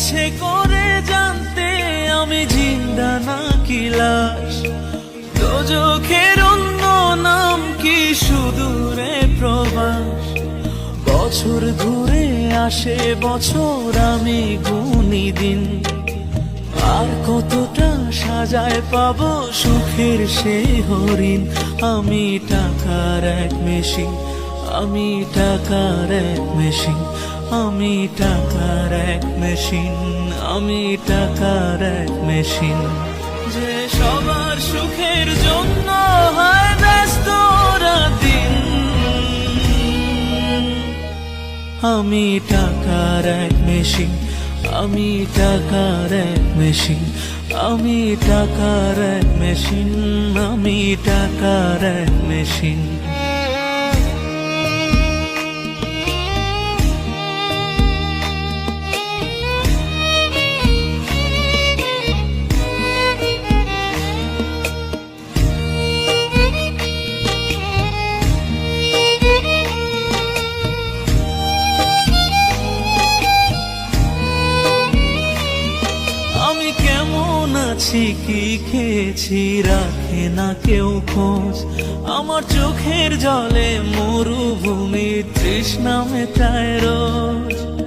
ইচ্ছে করে জানতে আমি জিন্দা না কি লাশ? দোজখের অন্য নাম কি সুদূরে প্রবাস? বছর ঘুরে আসে বছর আমি গুনি দিন। আর কতটা সাজায় পাবো সুখের সেই হরিণ? আমি টাকার এক মেশিন আমি টাকার এক মেশিন, আমি টাকার এক মেশিন, আমি টাকার এক মেশিন। যে সবার সুখের জন্য হয় ব্যস্ত দিন আমি টাকার এক মেশিন, আমি টাকার এক মেশিন, আমি টাকার এক মেশিন, আমি টাকার এক মেশিন। কি খেয়েছি রাখে না কেউ খোঁজ। আমার চোখের জলে মরুভূমি তৃষ্ণা মেটায় রোজ।